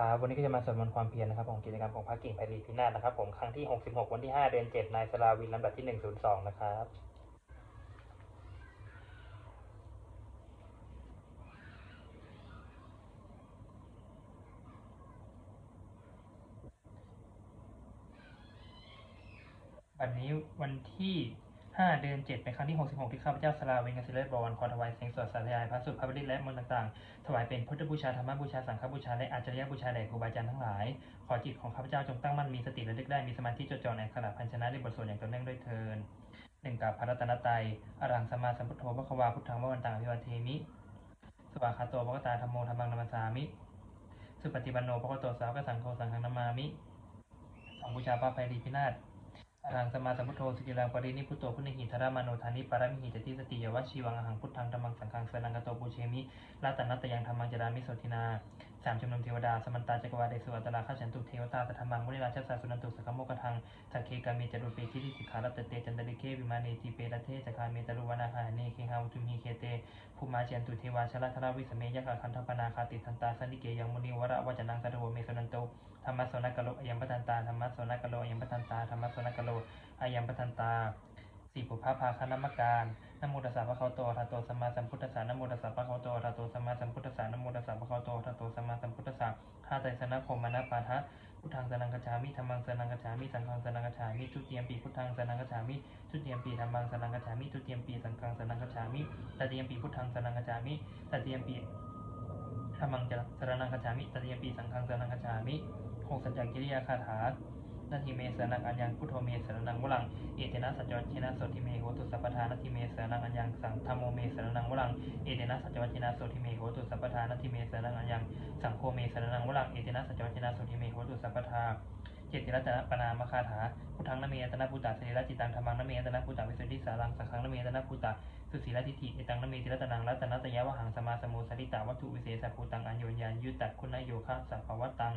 ครับวันนี้ก็จะมาสวดมนต์ความเพียรนะครับของกิจกรรมของพระกิ่งไพรีพินาศนะครับผมครั้งที่ 66 วันที่ 5 เดือน 7 นายสลาวินลำดับที่ 102 นะครับวันนี้วันที่ 5เดือน7เป็นครั้งที่66ที่ข้าพเจ้าสลาเวนกสิเลตบวรขอถวายเสียงสวดสาธยายพระสุดพระบริตและมนต์ต่างๆ ถวายเป็นพุทธบูชาธรรมบูชาสังฆบูชาและอาจารยบูชาแด่ครูบาอาจารย์ทั้งหลาย ขอจิตของข้าพเจ้าจงตั้งมั่นมีสติระลึกได้มีสมาธิจดจ่อในขณะพันชนะในบทสวดอย่างต่อเนื่องด้วยเทินหนึ่งกับพระรัตนตรัยอรังสมาสัมพุทโธพระควาพุทธังววันตังอภิวาเทมิ สวากขาโตภะกตาธรรมโมธรรมังนัมสสามิ สุปฏิปันโนภะคะโตสาวกสังโฆสังฆนามามิสังบูชาพระไพรีพินาศ อรหังสมาสัมพุทโธสกิลังปรินิพุตโตพุทธิหิธารามโนธานิปารมิหิจติสติยวชีวังอหังพุทธังธรรมังสังฆังสนังกโตปูเชมิลาตนัตตยังธรรมังจารามิโสทินา สามชุมนุมเทวดา สมันตาจักรวาลเดสุอัตตราข้าฉันตุเทวตาตถรรมังมุนิราชสาสุนันตุสักขโมกทังสักเคกามีจรุเปคิริสิกขารัตเตจันตริเควิมาเนติเปรเทจักขาเมตรุวนาหาเนเคหาวุตุมหิเคเตภูมาเจนตุเทวาชลธราวิสเมยะกะคันธปนาคาติทันตาสันติเกยังมุนิวระวัจนังสัตโวเมสุนันโตธรรมะโสนกโลอยัมปทันตาธรรมะโสนกโลอยัมปทันตาธรรมะโสนกโลอยัมปทันตา สี่ปุพพาภาคณมการนโมตัสสะภะคะวะโตอะระหะโตสัมมาสัมพุทธัสสะนโมตัสสะภะคะวะโตอะระหะโตสัมมาสัมพุทธัสสะนโมตัสสะภะคะวะโตอะระหะโตสัมมาสัมพุทธัสสะห้าไตรสนะโคมนะปาทะพุทธังสนังกัจฉามิธัมมังสนังกัจฉามิสังฆังสนังกัจฉามิทุติยมปีพุทธังสนังกัจฉามิทุติยมปีธัมมังสนังกัจฉามิทุติยมปีสังฆังสนังกัจฉามิตติยมปีพุทธังสนังกัจฉามิตติยมปีธัมมังจะสนังกัจฉามิตติยมปีสังฆังสนังกัจฉามิหกสัจจกิริยาคาถา นาทีเมสนังอัญญังพุทโธเมสนังวลังเอเตนะสัจวัชนะโสติเมโหตุสัพพทานาทีเมสนังอัญญังสังธรรมโมเมสนังวลังเอเตนะสัจวัชนะโสติเมโหตุสัพพทานาทีเมสนังอัญญังสังโฆเมสนังวลังเอเตนะสัจวัชนะโสติเมโหตุสัพพทา เจติรัตนปนามคาถาพุทธังนเมตนะพุตตะสิริรจิตังธรรมังนเมตนะพุตตะวิสุทธิสารังสังฆังนเมตนะพุตตะสุสีรทิฏฐิเอตังนเมติรัตนังรัตนัตยะวหังสมาสมุสริตาวัตถุวิเศษภูตังอัญโยญญายุตตะคุณโยคะสัพพวัตตัง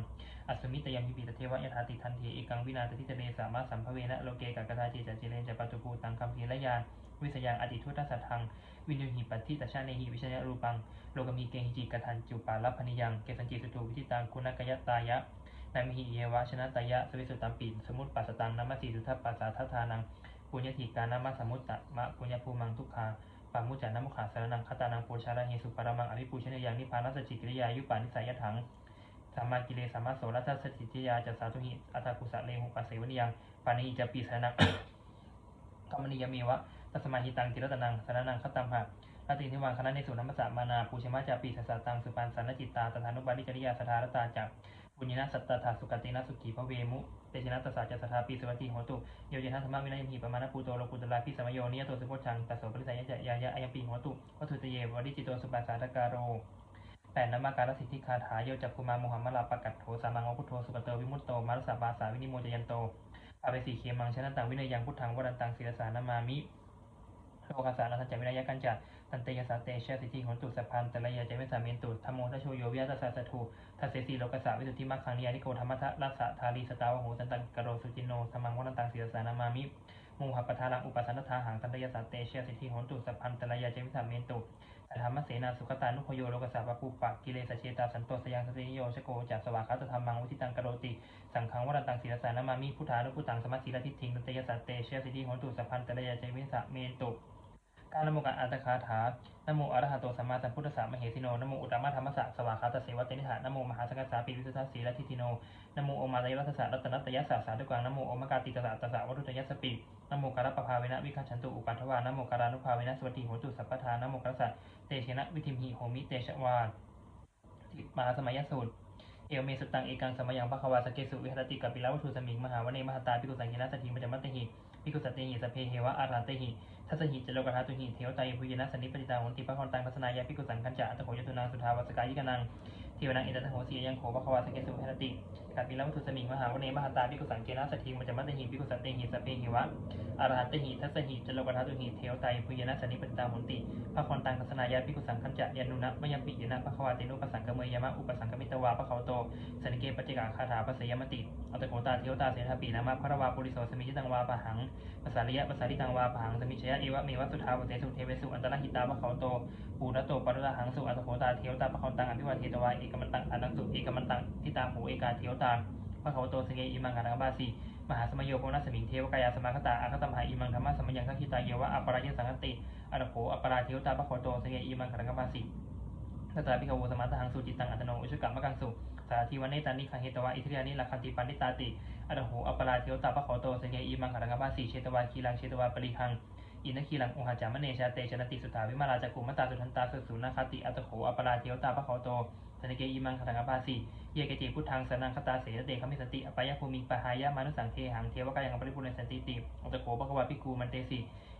อัสมิตยังยิปิตเทวะยถาติทันเทเอกังวินาศทิตเนสามาสัมภเวนะโลเกกักกตาจิจจเจเรนจะปัตุภูตังคัมภีระยานวิสยังอติทุตสัทธังวินยูหิปัตติตชาเนหิวิชยรูปังโลกมีเกหิจิกทันจุปาลัพพนิยังเกสันจิสุตูวิจิตังคุณกยตายะ นามิหิเยวะชนะตายะสวิสุตตัมปิสมุตปัสตังนัมมสีสุทัปปัสสาทัทานังปุญญติการนามาสมุตตะมะปุญญภูมังทุกขาปามุจจานามุขาสารนังคตานังปูชาระเฮสุปารมังอภิปูชนียังนิพานัสจิกิริยายุปานิสัยถังสัมากิเลสสัมาโสรัตสจิติยาจัสสาธุหิอัตถกุสะเลหุปัสเสวนิยังปานิจะปีสนังกรรมนิยมีวะตัสมาหิตังจิรตนังสนนังคตัมหะลาตินิวังคณะในสุนัมสสะมานาปูชมาจาปีสัสสตังสุปันสันนจิตตาตถานุบาลิจริยาสทารตาจัก บุญญนาสัตตถาสุกตินาสุขีพระเวมุเตชนะตัสสะจัสสทาปีสวัสติโหตุโยเจนะธรรมวินัยมีประมาณปูโตโลกุตลาพิสมโยนิยโตสุโพชังตัสโสปริสัยยะยายะอายปีโหตุวัตถุตเยวริจิโตสุปัสสาตการโรแปดนามการสิทธิคาถาโยจักกุมารมุหัมมลาปะกัตโถสามังวพุทโธสุกเตวิมุตโตมารสาบาสาวินิโมจยันโตอาเปสีเคมังชนะตังวินัยยังพุทธังวรันตังศิรสานามามิโลกาสานัสัจจวินัยกันจัด ตันเตยสาเตเชสิทธิโหนตุสพันตระยาเจเวสาเมนตุธรรมโมทโชโยวิยาตสาสถุทัสเสสีโลกสาวิสุทธิมัคคังนิยานิโกธรรมะทะรัสสะธาลีสตาวโหสันตังกโรสุจินโนธรรมังวันตังศิรสานามามิมุหปทารังอุปสันทธาหังตันตยสาเตเชสิทธิโหนตุสพันตระยาเจเวสาเมนตุสัทธรรมเสนาสุขตานุพโยโลกสาปปุปปะกิเลสเชตาสันโตสยังสติโยชโกจักสวาคาตธรรมังวุติตังกโรติสังขังวรันตังศีรสานามามิพุทธานุพุตังสมัสสีลทิฏฐิงตันตยสัตเตเชสิทธิโหนตุสพันตระยาเจวิสะเมนตุ การนโมการอัตคาถานโมอรหัตโตสัมมาสัมพุทธัสสะมเหสิโนนโมอุตตมะธรรมสสะสวากขาตเสวะเตนิหะนโมมหาสังกัสสาปิวิสุทธสสีละทิฏฐิโนนโมโอมาตยรัสสะรัตนัตยสสะสาธุกังนโมโอมกาติตสะตสะวัตุตยสปินโมการปภาเวนะวิคัชันตุอุปัฏฐวานโมการานุภาเวนะสวัสดิโหตุสัพพทานโมกัสสะเตชนะวิธิมหิโหมิเตชวามาสมัยสูตรเอวเมสุตังเอกังสมัยังภควาสเกสุวิหรติกัปปิลาวัตุสมิงมหาวเนมหตาปิกุสังกินัสถิมัจมัตติหิ พิกุสัตเตหิสพเพเหวะอาราเตหิทัสหิจโลกธาตุหิเทวไตยภูยนะสนิปติตาหุนติปะคอนตังปัสนายาพิกุสังคัญจะอัตโขยตุนางสุทาวัสกายิกนัง วนังเอตตะโหสียังโขภควาสเกสุวิหรติกัปปิลวัตถุสมิงมหาวเนมหาตาปิกุสังเกนัสถิงมัจมัตติหิปิกุสัตเตหิสเพเหวะอรหันตหิทัสหิจโลกธาตุหิเทวไตพุยนะสนิปตาหุนติพระคอนตังทัศนายาปิกุสังคัญจะยานุนะมยมปิยนะพระควาเตนุปสังกเมยมะอุปสังกมิตวาพระเขาโตสนิเกปัจเจกาคาถาปัสยมติอัตโขตาเทวตาเสนาปีนามะพระวาปุริโสสมิจิตังวาปะหังภาษาริยะภาษาริตังวาปะหังสมิชยะเอวะเมวะสุทาวเตสุเทเวสุอันตรหิตาพระเขาโตปูระโตปรุระหังสุอัตโขตาเทวตาพระเขาตังอภิวาเทตวาเอกกัมมันตังอานังสุเอกัมมันตังทิตาโหเอกาเทวตาพระเขาโตสเกอิมังอนังบาสีมหาสมโยโพนัสมิงเทวกายาสมาคตาอาคตมหาอิมังธรรมะสมยังทักขิตาเยวะอัปปรายสังคติอนัโขอัปปราเทวตาพระเขาโตสเกอิมังอนังบาสีตตาพิกโวสมาตหังสุจิตังอัตโนอุชกรรมกังสุสาธิวันเนตานิขังเหตวะอิทริยานิลักขันติปันติตาติอนัโหอัปปราเทวตาพระเขาโตสเกอิมังอนังบาสีเชตวาคีลังเชตวาปริหังอินทคีลังองหาจามเนชาเตชนติสุทาวิมาราจักกุมตาสุทันตาสุสุนาคติอัตโขอปราเทวตาพระเขาโต สนเกอิมังคตังบาสีเยเกจิพุทธังสนังคตาเสนเตคมิสติอปายภูมิปหายามานุสังเทหังเทวกายังปริปุเรนสันติติอัตโขปะกวาพิกูมันเตสี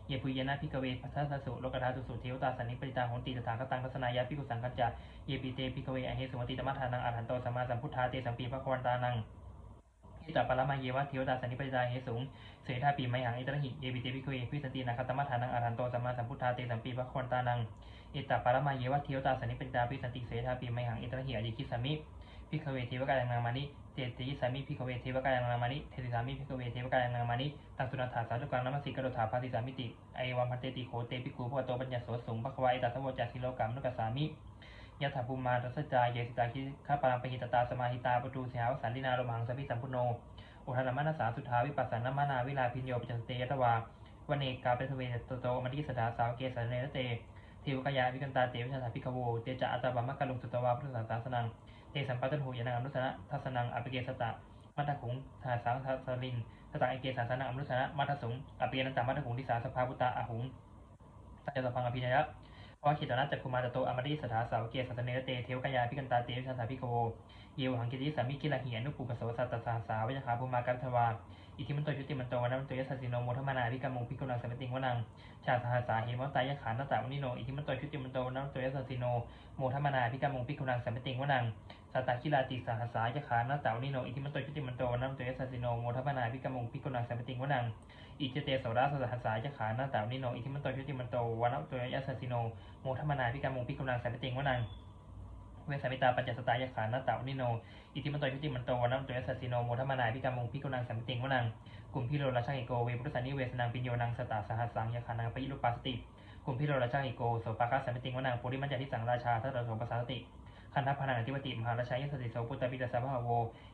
เยปุยนาพิกเวพัทธสุโลกธาตุสุเทวตาสันนิปริตาโหติตถาคตังทัศนายาพิกุสังกัจจาเยปิเตพิกเวอเหสุมติตมัทานังอาหันโตสัมมาสัมพุทธาเตสัมปีพระควันตานังอิตาปรมาเยวะเทวตาสันนิปริตาเหสุงเสธาปีไมหังอิตระหิเยบิเตพิคุเยพิสันตินาคตมัฏฐานังอารันโตสัมมาสัมพุทธาเตสัมปีพระควันตานัง เอิตาปรมาเยวะเทวตาสันนิปิตาพิสันติเสธาปีไมหังอิตระหิอดิคิสามิพิกเวเทวกายังนามานิเตติสามิพิกเวเทวกายังนามานิเทติสามิพิกเวเทวกายังนามานิตังสุนันถาสาธุกังนัมสิกโดถาภาติสามิติไอวัมพันเตติโขเตปิคูพระโตปัญญาโสสุงภควายตัสโวจาสิโลกัมนุกัสสามิยะถาภูมาทัสจายเยสิตาคิข้าปรังปหิตตาสมาหิตาปตูเสียวสันตินาโรมังสัมพิสัมพุโนอุทานมานาสาสุทาวิปัสสนามานาวิลาพิญโยปิจันเตยตวาวันกาเปทเวตโตมณิสดาสาวเกสเนรเต เทวกายาวิกันตาเตวิชาพิกโวเตจะอัตบามะกะลุงสุตวาพุทธศาสนังเตสัมปัตตหูยานังอนุสนะทัสนังอภิเกสตะมัตตขุงทาสังทัสลิงสตังเอเกสาสนังอนุสนะมัตตสุงอภิเกนันตามัตตขุงทิสาสภาพุตตาอาหุงตัจจสพังอภิญญะเพราะขีตนะจักคุมาตโตอมริสถาสาวเกสเนรเตเทวกายาพิกันตาเตวิชาพิกโว เยวหังกิติสามิกิลาเหียนุปุปโสสัตตสาสาวิจคาภูมากัตถวาอิทิมันโตยุติมันโตวันนันโตยัสสิโนโมทมานาวิกามุงพิกุณังสมติงวนังชาสหัสาเหมตายะขานตาอุนิโนอิทิมันโตยุติมันโตวันนันโตยัสสิโนโมทมานาวิกามุงพิกุณังสมติงวนังสตตกิลาติสหัสายะขานตาอุนิโนอิทิมันโตยุติมันโตวันนันโตยัสสิโนโมทมานาวิกามุงพิกุณังสมติงวนังอิจเตโสราสหัสายะขานตาอุนิโนอิทิมันโตยุติมันโตวันนันโตยัสสิโนโมทมานาวิกามุงพิกุณังสมติงวนัง เวสามิตาปัญจสตายขานาตาอุนิโน อิติมันโตยุติมันโตวันนัมโตยัสสสิโนโมทัมมนาพิกามุงพิกุนังสัมติงวนังกลุ่มพิโรราชาอิโกเวปุรุสันนิเวสนังปิญโยนังสตาสหัสสังยาคานังปยิรุปัสสติกลุ่มพิโรราชาอิโกโสปาคัสสัมติงวนังปุริมัญจทิสังราชาทัตตโสปัสสติคันทัพพนังอธิปติมหาราชายัสสิโสปุตตปิตาสภาโว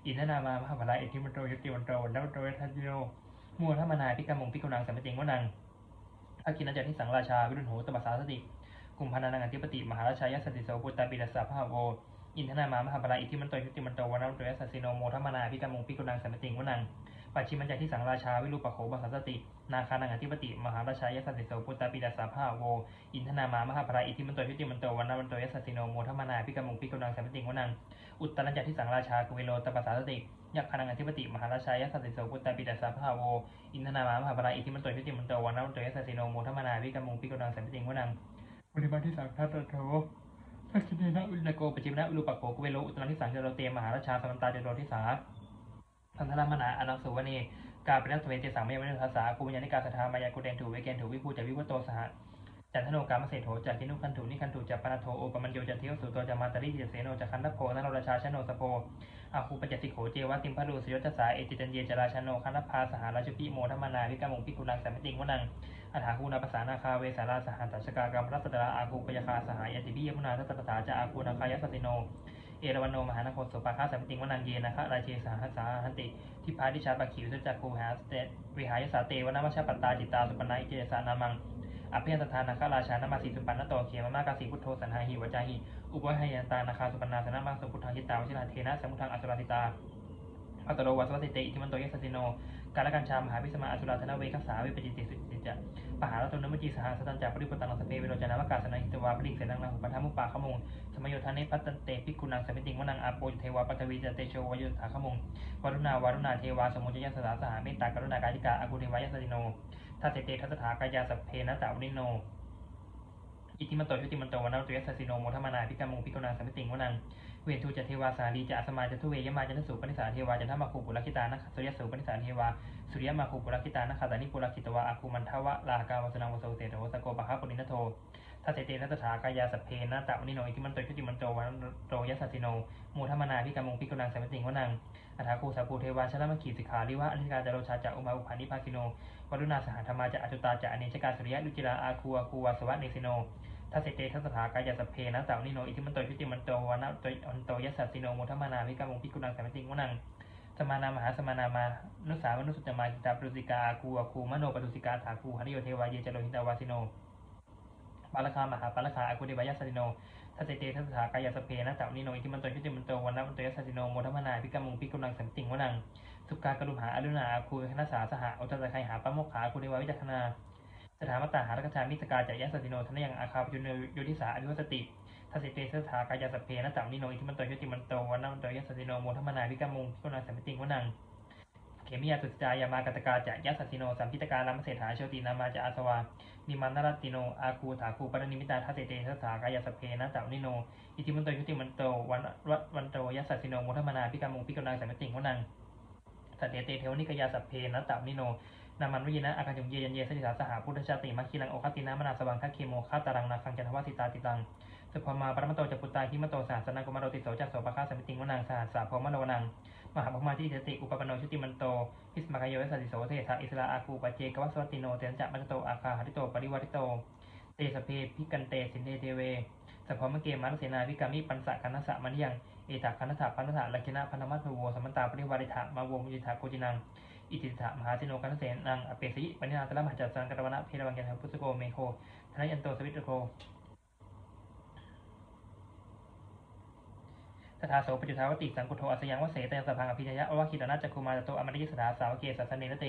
อินทนามามหาภลาเอติมันโตยุติมันโตวันนัมโตยัสสสิโนโมทัมมนาพิกามุงพิกุนังสัมติงวนังอากินัญจทิสังราชาวิรุณโหตปัสสสติ คุมพนังอธิปติมหาราชายัสสิโสปุตตาปิตาสภาโวอินทนามามหาปลาอิทธิมันโตยุติมันโตวันนัมโตยัสสิโนโมทัมนาพิกามุงพิกุนังสัมติงวนังปัจฉิมัญจที่สังราชาวิรูปโขบัสสติ นาคานังอธิปติ มหาราชายัสสสิโสปุตตาปิดาสาภาโวอินทนามามหาปลาอิทธิมันโตยุติมันโตวันนัมโตยัสสิโนโมทัมนาพิกามุงพิกุนังสัมติงวนังอุตตรัญจที่สังราชากุเวโลตปัสสสติยักขานังอธิปติมหาราชายัสสสิโสปุตตาปิดาสาภาโวอินทนามามหาปลาอิทธิมันโตยุติมันโตวันนัมโตยัสสิโนโมทัมนาพิกามุงพิกุนังสัมติงวนัง ปฏิบัติที่สังทัตโถทักษิณนะอุลโกปจิมนะอุลุปโกกุเวโลอุตรังทิสังเจโรเตมหาราชาสมันตาเจโรทิสาพันธรามนาอนังสุวเนกาเป็นนักสเวเจสังเมวเนภาษาภูมิญาณิกาสถามายากุเดนถูเวเกนถูวิภูจาวิวัตโตสหจันทโนกามเศโถจากทินุคันถูนิคันถูจัปปนโทโอปมัญโยจันทิวสุโตจามาตริจิเสโนจัคันทโพนันรราชาชโนสโพอาคูปจติโขเจวะติมพลูสยศสาเอติจันเยจราชโนคันพาสหราชุพิโมธรรมนาวิกามงพิกุลังสัมมิติงวนัง อัฐาคูนาภาษานาคาเวสาราสหันตัชกากรรมรัตตราอาคูปยคาสหายติพิยมุนาทัตตถาจะอาคูนาคายสัสติโน เอราวันโนมหานครสุปาคาสัมติงวนังเยนะคะราเชสาหัสาหันติทิพาดิชาปะขิวสุจักคูหาสเตวิหายสาเตวนามชาปตตาจิตตาสุปนัยเจสานามังอภิยตทานาคาราชานามาสีสุปันนโตเขียมามากาสีพุทโธสันหาหิวจาหิอุปหายันตานาคาสุปนาสนามังสุพุทธังหิตาวชินาเทนะสมุทังอสุราติตาอัตโรวัสวัติเตอิทิมันโตยัสติโน กาลกัญชามหาวิสมาอสุราธนเวคัสสาวิปจิติสุจิจะปหาลตุนมจีสหัสตันจาปริปตังสเปเวโรจนาวกาสนาหิตวาปริเสนังนาหุปทัมมุปาขมงสมโยธานิพัตเตปิกุนังสมิติงวนังอาโปเทวาปัตวีจเตโชวยุทธาขมงวรุณาวารุณาเทวาสมุจยัสสาสหาเมตตากรุณากายิกาอากุเทวายสติโนทัสเตเตทัสถากายาสพเพนะตาวนิโนอิทิมันโตชุติมันโตวันนตุยสัสสิโนโมทมานาพิกามุงพิกุณาสมิติงวนัง เวทูจะเทวาสาลีจะอสมาจะทุเวยมาจันทสุปนิสาเทวาจันทมาคูปุรคิตานะสุริยสุปนิสาเทวาสุริยมาคูปุรคิตานะคาตานิปุรคิตวาอาคูมันทวะลากาวสนังวโสเตโตสโกปะคะปุรินโททัสเตนัสถากายาสพเพนะตาวนิโนอิทิมันโตชุติมันโตวันโตยัสสิโนโมทมานาพิกามุงพิกุณาสมิติงวนังอัฐาคูสาภูเทวาชลมขีสิกขาลิวะอนิกาจโรชาจะอุมาอุปานิพาคิโน วรุณาสหธรรมาจะอจุตาจะอเนชกาสุริยะลุจิราอาคูอาคูวาสวะเนสิโนทัสเสเตทัสสถากายสพเพนะตาวนิโนอิทิมันโตชุติมันโตวานะโตอันโตยัสสะสิโนมุทมานาวิกามุปิกุนังสัมติงวนังสมานามหาสมานามานุสามนุสุตมาหิตาปรุสิกาอาคูอาคูมโนปุสิกาถาคูหริโยเทวายเยจโลหิตาวาสิโนปาลคามหาปาลคาอาคูเดวายัสสะสิโนทัสเสเตทัสสถากายสพเพนะตาวนิโนอิทิมันโตชุติมันโตวานะโตยัสสิโนมุทมานาวิกามุปิกุนังสัมติงวนัง สุการกรุหาอรุณาอาคูคณะสาสหอุตตะไคหาปะโมกขาคูเดวาวิจักนา สถามตาหารกชามิสกาจายสติโนทนยังอาคาปยุนโยทิสาอภิวสติทัสิเตสถากายสเพนะตัมนิโนอิทิมันโตยติมันโตวันนัมันโตยสติโนโมทมนาวิกามุงพิกุณาสัมปติงวนังเขมิยาสุจายามากตกาจายสติโนสัมพิตการามเศรษฐาโชตินามาจาอาสวานิมันนรติโนอาคูถาคูปรนิมิตาทัสิเตสถากายสเพนะตัมนิโนอิทิมันโตยติมันโตวันวันโตยสติโนโมทมนาวิกามุงพิกุณาสัมปติงวนัง สัตเตเตเทวนิกยาสัพเพนะตัมนิโนนามันวิยนะอาการจงเยยันเยสติสาสหาพุทธชาติมัคคีลังโอคตินะมนาสวังคัคเคโมคาตารังนาคังจันทวสิตาติตังสุภมาปรมโตจัปุตตาหิมโตสหัสนังกุมารติโสจักโสปะคาสมิติงวนังสหัสสาพมโนวนังมหาภมาทิเสติอุปปโนชุติมันโตพิสมากายโยสัสสิโสเทธาอิสราอาคูปเจกวัสวัติโนเตนจะมัตโตอาคาหริโตปริวัติโตเตสเพพิกันเตสินเดเทเวสพมเกมานเสนาวิกามิปันสะคันสะมันยัง เอตาคันธะพันธะลักขินะพันธมัตโวสมันตาปริวาริธะมาวงยิธาโกจินังอิติถะมหาสิโนกันเสนังอเปสิปนินาตละมหาจัตสังกัตวนะเพรวังยันพุทธโกเมโคธนยันโตสวิตโค สถาโสปจุทาวติสังกุโทอัสยังวเสตยัสพังอภิญญะอวคิตนาจักคุมาตโตอมริยสถาสาวเกสัสเนนเต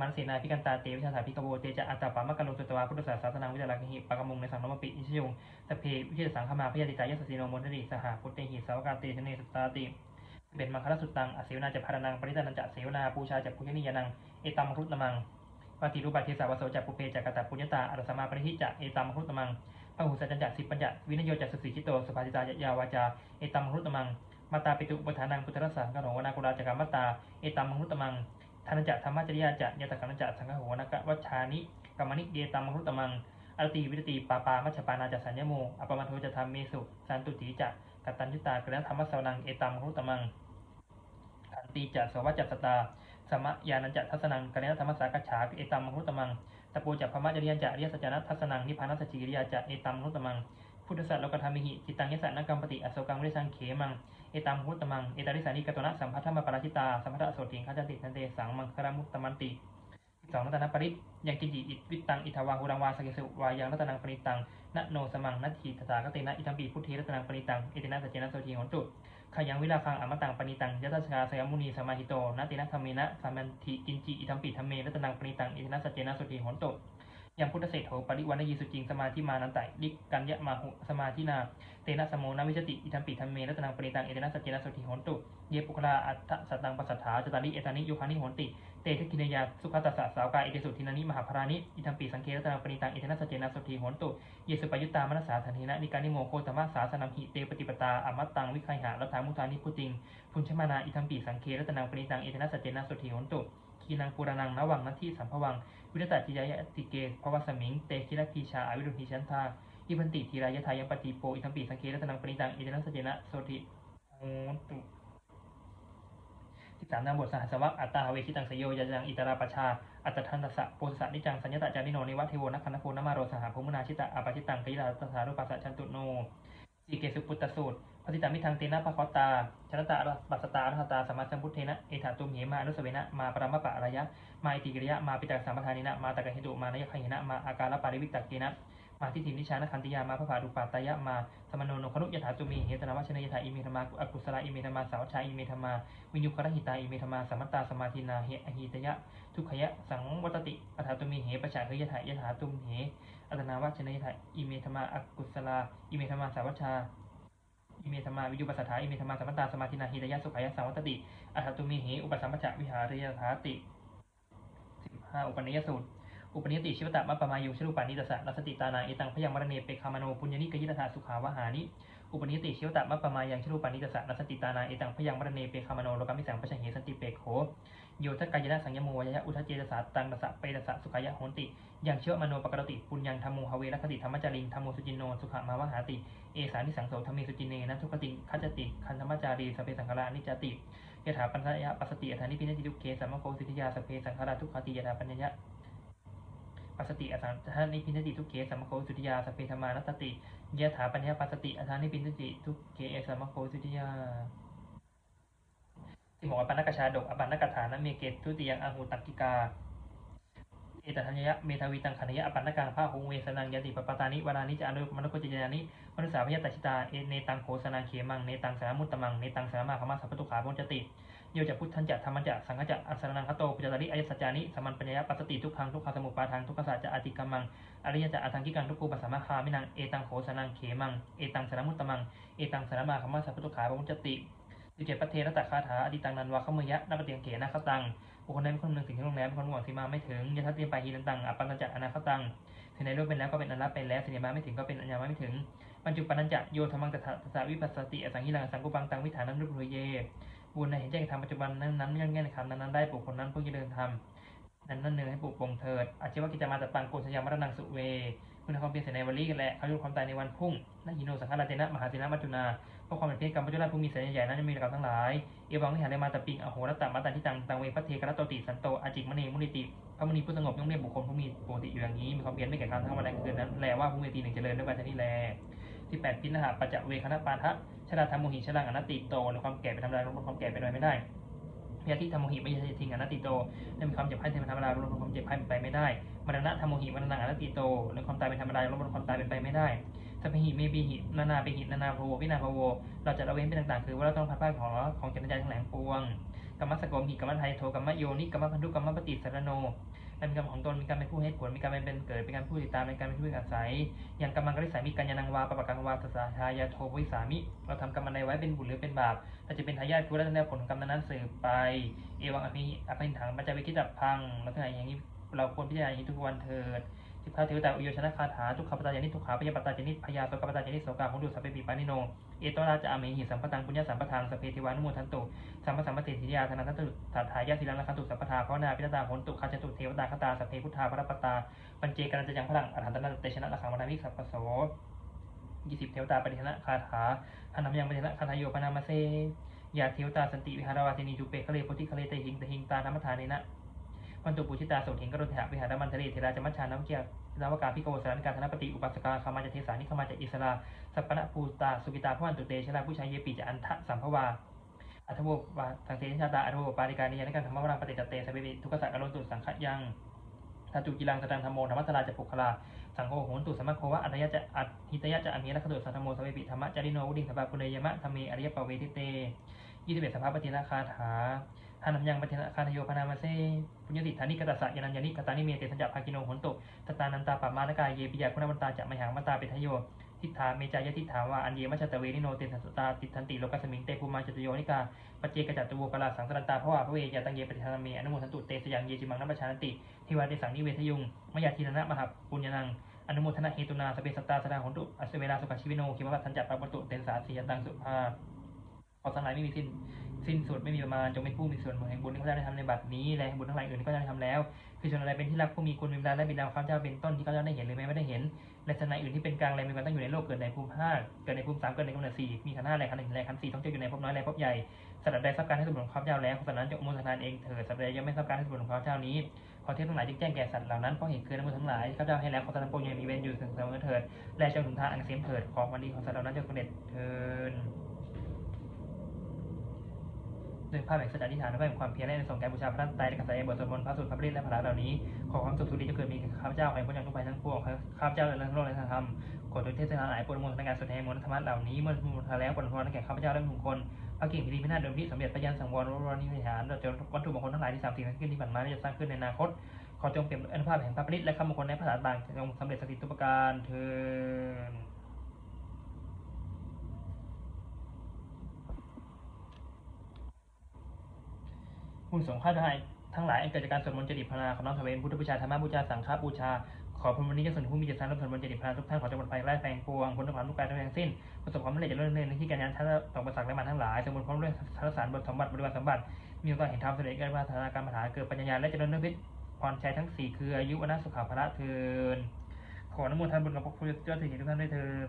มันเสนาพิกันตาเตวิชาสาพิกโวเตจะอัตตาปามะกะโลสุตวาพุทธศาสนาวิจารักหิปะกมุงในสังนมปิอิชยงสเพวิเชสังขมาพยาติตายสสิโนมนติสหพุทธหิสาวกาเตชเนสตาติเป็นมังคลสุตังอเสวนาจะพารนังปริตานันจะเสวนาปูชาจะพุญญนิยานังเอตัมรุตมังปฏิรูปาเทสาวโสจักปุเพจักกตปุญญตาอรสมาปริหิจะเอตัมรุตมัง หุสัจจักสิปัญญะวินโยจักสสีชิโตสุภาจิตายาวาจาเอตัมมรุตมังมาตาปิตุปทานังพุทธรสสังกโนวนากุราจักรมตตาเอตัมมรุตมังธนจักธรรมจริยาจะยตกัณจักสังฆโหนกวัชานิกรรมนิเดตัมมรุตมังอรติวิรติปาปามัชปานาจัสัญญโมอปมาโทจะธรรมเมสุสันตุติจักกัตตัญญุตากระธรรมสวนังเอตัมมรุตมังขันติจัสวัจจสตา สมะยานันจะทัศนังกัลยาณธรรมสากัจฉาเอตัมมหุตตมังตะปูจัพพมะจริยันจะอริยสัจนะทัศนังนิพพานัสจิริยาจะเอตัมมหุตตมังพุทธสัตว์โลกธรรมิหิจิตังยสันนกรรมปฏิอโศกังวิสังเขมังเอตัมมหุตตมังเอตาริสานิกตนะสัมพัทธมปราชิตาสัมพัทธโสติงขจติทันเตสังมังครามุตตมันติสองรัตนปริตยังกิจิอิวิตังอิทวาหุรังวาสกิสุวายังรัตนังปณิตังนโนสมังนัตถิตถาคตินะอิทัมปีพุทธีรัตนังปณิตังเอตินะสัจเจนะโสติโหนตุ ขยังวิลาคังอมตังปณิตังยัตชาสยมุนีสมาหิโตนาตินะธรรมินะสามันทิกินจิอิทัมปิธรรมเมรัตนังปณิตังอิทนัสเจนะสุธีหนตุ ยังพุทธเศรษโถปริวันยีสุจิงสมาธิมานันไตลิกัญญมาหุสมาธินา เตนะสมโมนาวิจติ อิทัมปิธรรมเมรัตนังปณิตังอิทนะสัจเจนะสุติโหนตุ เยปุคลาอัตถสตังปัสสัทธาจตาริเอตานิยุคานิโหนติ เตทกินยาสุขตัสสะสาวกาเอเตสุทินานิมหาพรานิ อิทัมปิสังเครัตนังปณิตังอิทนะสัจเจนะสุติโหนตุ เยสุปยุตตามนัสสาธันเทนะนิการนิโมโคตมะสาสนัมหิเตปฏิปตาอมัตตังวิคัยหะรัฐามุทานิพุติงพุนชมานาอิทัมปีสังเครัตนังปณิตัง เอตนะสัจเจนะสุธีโหนตุคีนังปุรานังนวังนัตที่สัมภวัง วิรตาจิยายะติเกภวสมิง เตคิรพีชาอวิรุหิชันทาอิพันติทีรายะทายังปฏิโปอิทัมปีสังเครัตนังปณิตังอตนะสัจเจนะสุธีโหตุสิบสามนามบทสหัสวัคอัตตาเวชิตังสยโยยะจังอิตราปชา อัตทันตสะโพสสะนิจังสัญญตาจาริโนนิวัตเทโวนักขันธโพนมาโรสหภมุนาชิตะอาปาชิตังกิลาตสารุปัสสะชันตุโน สีเกสุปุตตสูตรปฏิตามิทังเตนะปะคอตาชนตาปัสตาอรหตาสมาสัมพุทเทนะ เอถาตุมเหมาอนุสเวนะ มาปรามปะระยะ มาอิติกิริยะ มาปิตาสัมปทานินะ มาตะกะหิตุมานยคหินะ มาอาการปาริวิตตะเกนะ มาทิฏฐินิชานคันติยา มาพระภาดุปาตายะ มาสมโนโนคนุยถาตุมีเหตนาวัชนยถาอิเมธมาอกุศลาอิเมธมาสาวชาอิเมธมา วิญญุครหิตาอิเมธมาสมมตตาสมาธินาเหอหิตยะ ทุกขยะ สังวัตติอัฏฐาตุมีเหปะฉาคยถายถาตุมเห อัตนาวัชนยถาอิเมธมาอกุศลา อิเมธมาสาวัชชาอิเมธมาวิญญุปัสสถาอิเมธมาสัมมตตาสมาธินาหิตยะสุขายะสังวัตติอัฏฐาตุมีเหอุปสัมปชะวิหาริยถาติสิบห้าอุปนิยสูตรอุปนิยติชิวตะมะปะมายุชรุปานิตสะรัสติตานาเอตังพยังมรเนเปคามโนปุญญนิกยิตถาสุขาวหานิอุปนิยติชิวตะมะปะมายังชรุปานิตสะรัสติตานาเอตังพยังมรเนเปคามโนโลกามิสังปะชะเหสันติเปโข โยทกายนะสังยโมวยะอุทเจตสาตังตสะเปตสะสุขายะโหนติ ยังเชื่อมโนปกรติปุญญังธรรมูหเวรคติธรรมจาริงธรรมูสุจินโนสุขมาวหาติ เอสานิสังโสธรรมีสุจินเนนะทุกติขัจติ คันธรรมจารีสเพสังขารานิจติยถาปัญญะปัสสติอธานิพินติทุกเคสัมมโคสิทธิยาสเพสังขาราทุกขติยถาปัญญะปัสสติอสังทานิพินติทุกเกสัมมโคสุติยาสเพธรรมานัตติยะถาปัญญาปัสสติอธานิพินติทุกเกสัมมโคสุติยา ที่บอกว่าปัญกชาดกอปัญญกถานะเมเกตทุติยังอาหูตักกิกา เอตทัญญะเมทาวิตังขันยะอปันนกังภาคงเวสนังยติปปตานิวารานิจานุมนุโกจยานิมนุสาพยตัชิตาเอเนตังโขสนังเขมังเนตังสามุตตมังเนตังสามาคมาสัพพตุขาพจติโยจะพุทธันจะธรรมจะสังฆจะอัสรนังคโตปุจตาริอายสัจจานิสมันปัญญาปัสสติทุกขังทุกขสมุปาทางทุกขสัจจะอติกัมมังอริยจะอัตังกิกังทุกขูปัสสมาคามินังเอตังโขสนังเขมังเอตังสารมุตตมังเอตังสามาคมาสัพพตุขาพจติ ดิเจ็ดปเทระตะคาถาอดิตังนันวาขมยะนัปเตียงเขนะคตังบุคคลใดเป็นคนหนึ่งถึงที่โรงแรมเป็นคนหวังสีมาไม่ถึงยะทัตเตียไปฮีนันตังอัปปันจะอนาคตังถึงในโลกเป็นแล้วก็เป็นอนัตเป็นแล้วสัญญามาไม่ถึงก็เป็นอัญญาไม่ถึงบรรจุปัญจะโยธรรมังตถาตถาวิปัสสติอสังหิรังสังกุปังตังวิถานันรุปเยบุญในเห็นแจ้งธรรมปัจจุบันนั้นนั้นเงื่อนเงื่อนคำนั้นนั้นได้บุคคลนั้นผู้จะเดินธรรมนั้นนั้นเนือให้ปลูกปงเถิดอาชีวกิจมาตตังโกศยามรนังสุเวคุณความเพียรเสียในวลีกันแหละเขายุความตายในวันพุ่งนัหิโนสังฆราเจนะมหาเจนะมัจจุนา เพราะความเป็นเพียรกรรมปัจจุบันผู้มีเสียใหญ่นั้นจะมีกรรมทั้งหลาย เอวังที่หาได้มาตปิงอโหรตะมาตันที่ตังตังเวพัทเทกรัตโตติสันโตอาจิกมณีมุนิติพระมุนีผู้สงบย่อมเรียกบุคคลผู้มีปกติอยู่อย่างนี้มีความเพียรไม่แก่การทั้งวันและคืนนั้นแลว่าผู้มีตีหนึ่งเจริญด้วยวันชนิแลที่แปดพินหาปัจจเวคณะปาทะชราธรรมโมหิชลังอนัตติโตในความแก่เป็นธรรมดาลดความแก่เป็นไปไม่ได้พยาธิธรรมโมหิไม่ใช่ทิ้งอนัตติโตในมีความเจ็บไข้เป็นธรรมดาลดความเจ็บไข้เป็นไปไม่ได้มรณะธรรมโมหิมรณะอนัตติโตในความตายเป็นธรรมดาลดความตายเป็นไปไม่ได้ สัพหิเมปีหินานาปิหินานาโภวินาภโวเราจะละเว้นเป็นต่างๆ คือว่าเราต้องพัดพลาของของจันทร์ทั้งหลายปวงกรรมสกมหิกรรมไทยโทกรรมโยนิกรรมพันธุกรรมปฏิสารโนมีกรรมของตนมีการเป็นผู้ให้ผลมีการเป็นเกิดเป็นการผู้ติดตามเป็นการเป็นผู้อาศัย อย่างกรรมังกริสามีกัญญานังวาปปะกังวาสสาทายาโทวิสามิ เราทำกรรมใดไว้เป็นบุญหรือเป็นบาปเราจะเป็นทายาทผู้ได้รับผลของกรรมนั้นสืบไป เอวังอภิอภิถังปัจจวิคิดับพังแล้วทั้งหลายอย่างนี้เราควรพิจารณาอย่างนี้ทุกวันเถิด สิบพระเทวตาอุโยชนะคาถาทุกขปตาจานิทุกขาปยปตาจานิพยาสกปตาจานิโสกาของดูสัพเพปิปานิโน เอตราจะอาเมหิสัมปตังปุญญสัมปทานสพเพเทวานุโมทันตุสัมปสัมปติทิยาธนันตุสัทธายาศิลังละคันตุสัพพทาพระนาพิตตาโหนตุคาจตุเทวตาคตาสพเพพุทธาพระปตาปัญเจกันจะยังพลังอรหันตนันเตชนะละขังวนามิสัพพโสยี่สิบเทวตาปฏิชนะคาถาพนธมยังปฏิชนะคาถาโยปนามาเซยาเทวตาสันติวิหารวาสินีจุเปคะเลโพธิคะเลเตหิงเตหิงตาธรรมทานินะ วันตุปุชิตาโสถิงกรุณหะวิหารมันทะเลเทราจมัชชาน้ำเกียรนาวกาพิโกสารการธนปฏิอุปัสกาคามาจะเทสานิคามาจะอิสราสัพพนะภูตาสุกิตาพวันตุเตชลาผู้ชายเยปีจะอันทะสัมภวาอัทโวปาทางเทชาตาอัทโวปาริการนิยานการธรรมวราปฏิจเตสเปปิทุกขสักอารมตุสังขยังทัตุกิลังสตังธรรมโมธรรมสลาจะปุคลาสังโฆโหนตุสมัคโควะอัตยะจะอัตหิตยะจะอเมรัคตุสัทธโมสเปปิธรรมะจาริโนวุดิงสภาปุเรยมะธรรมีอริยปเวทิเตยี่สิบเอ็ดสภาปฏินาคาถา ทานัมยังปฏินาคาทโยพนามาเซปุญญติฐานิกตัสสะยานัญญานิกตานิเมเตสัญญาภากิโนโหนตุตตานันตาปามานกายเยปิยาคุณวันตาจะมหังมตาเปทโยทิฏฐาเมจายทิฏฐาว่าอันเยมัชตะเวนิโนเตสัสตาติทันติโลกัสมิงเตภูมาจตโยนิกาปเจกจัตตโวกลาสังสรันตาพระว่าพระเวยาตังเยปฏิทานเมอนุโมทันตุเตสยังเยจิมังนัปชานติทิวาเตสังนิเวทยุงมยาทีนะมหาปุญญนังอนุโมทนาเฮตุนาสเปสตตาสดาหนตุอสเวลาสุขชีวิโนคิมวัฏทันจัปปะตุเตสาสียตังสุภา ขอสังหลายไม่มีสิ้นสิ้นสุดไม่มีประมาณจงเป็นผู้มีส่วนแห่งบุญที่เจ้าได้ทำในบัดนี้และบุญทั้งหลายอื่นที่เจ้าได้ทำแล้ว คือส่วนอะไรเป็นที่รักผู้มีคุณมีบิดาและบิดาข้าเจ้าเป็นต้นที่เขาเจ้าได้เห็นหรือไม่ได้เห็นและส่วนไหนอื่นที่เป็นกลางอะไรมีความตั้งอยู่ในโลกเกิดในภูมิห้าเกิดในภูมิสามเกิดในกำเนิดสี่มีขันห้าแรงขันหนึ่งแรงขันสี่ต้องเจออยู่ในภพน้อยแรงภพใหญ่สัตว์ใดทราบการให้สุขของข้าเจ้าแล้วสัตว์นั้นจะอนุโมทนาเองเถิดสัตว์ใดยังไม่ทราบการให้สุขของข้าเจ้านี้ขอเทพทั้งหลายจึงแจ้งแก่สัตว์เหล่านั้นเพราะเหตุคือน้ำมือทั้งหลายข้าเจ้าให้แล้วขอสัตว์ทั้งปวงยังมีเวรอยู่ถึงเสมอเถิดและจงถึงทางอันเสียมเถิดของวันดีของสัตว์เหล่านั้นจงสำเร็จเถิด โดยภาพแห่งสัจธิษฐานและแห่งความเพียรและในส่งแก่บูชาพระไตรและกษัตริย์บทสวดมนต์พระสุตพระปริตและพระเหล่านี้ ขอความสุขสุขดีจะเกิดมีข้าพเจ้าแห่งพ้นจากทุกภัยทั้งปวงข้าพเจ้าและทั้งโลกและทั้งธรรมกดโดยเทศนาหลายปวดมนต์ในการสวดแห่งมนต์ธรรมะเหล่านี้เมื่อมุทาแล้วปวดพรแก่ข้าพเจ้าและทุกคนพระกิ่งพิธีพินาศเดิมที่สมเด็จพระยันสังวรวรนิพานเราจะวัตถุมงคลทั้งหลายที่สามสิ่งที่ขึ้นที่ผ่านมาจะสร้างขึ้นในอนาคต ขอจงเปลี่ยนอนุภาพแห่งพระปริตและคำมงคลในภาษาต่างจงสำเร็จสถิตทุกประการเถิ ดผู้สงฆ์ข้าทั้ายทั้งหลายเกิดจากการสวดมนต์จริตภาวนาของน้องทเวนพุทธบูชาธรรมบูชาสังฆบูชาขอพรวันนี้จะส่วนผู้มีจิตสารรับสวดมนต์จริตภาวนาทุกท่านขอจงหมดภัยไล่แฝงปวงพ้นทุกความทุกข์กายทั้งสิ้นประสบความสำเร็จเจริญในที่การงานทั้งต่อประสักและมันทั้งหลาย สมบูรณ์พร้อมด้วยสารสารบทสมบัติบริวารสมบัติมีโอกาสเห็นธรรมเสด็จการพัฒนาการปัญหาเกิดปัญญาและเจริญนิพิษพรชัยทั้งสี่คืออายุวนะสุขภาระเทินขออนุโมทนาบุญกับพระพุทธเจ้าถึงทุกท่านด้วยเถิด